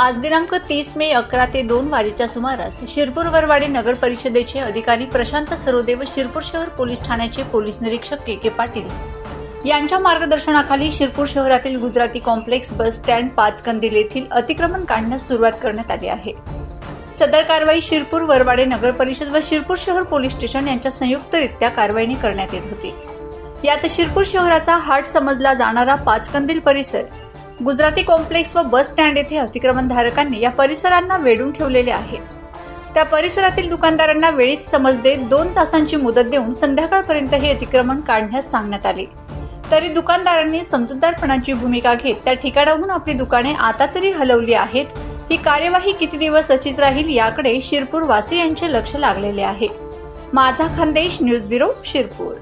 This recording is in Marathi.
आज दिनांक तीस मे अकरा ते दोन वाजेच्या सुमारास शिरपूर वरवाडी नगर परिषदेचे अधिकारी प्रशांत सरोदे व शिरपूर शहर पोलीस ठाण्याचे पोलीस निरीक्षक के के पाटील यांच्या मार्गदर्शनाखाली शिरपूर शहरातील गुजराती कॉम्प्लेक्स बस स्टँड पाच येथील अतिक्रमण काढण्यास सुरुवात करण्यात आली आहे. सदर कारवाई शिरपूर वरवाडे नगर परिषद व शिरपूर शहर पोलीस स्टेशन यांच्या संयुक्तरित्या कारवाईने करण्यात येत होती. यात शिरपूर शहराचा हाट समजला जाणारा पाचकंदील परिसर गुजराती कॉम्प्लेक्स व बस स्टँड येथे अतिक्रमणधारकांनी या परिसरांना वेढून ठेवलेले आहे. त्या परिसरातील दुकानदारांना वेळीच समज देत दोन तासांची मुदत देऊन संध्याकाळपर्यंत हे अतिक्रमण काढण्यास सांगण्यात आले. तरी दुकानदारांनी समजूतदारपणाची भूमिका घेत त्या ठिकाणाहून आपली दुकाने आता तरी हलवली आहेत. ही कार्यवाही किती दिवस अशीच राहील याकडे शिरपूर वासी यांचे लक्ष लागलेले आहे. माझा खानदेश न्यूज ब्युरो शिरपूर.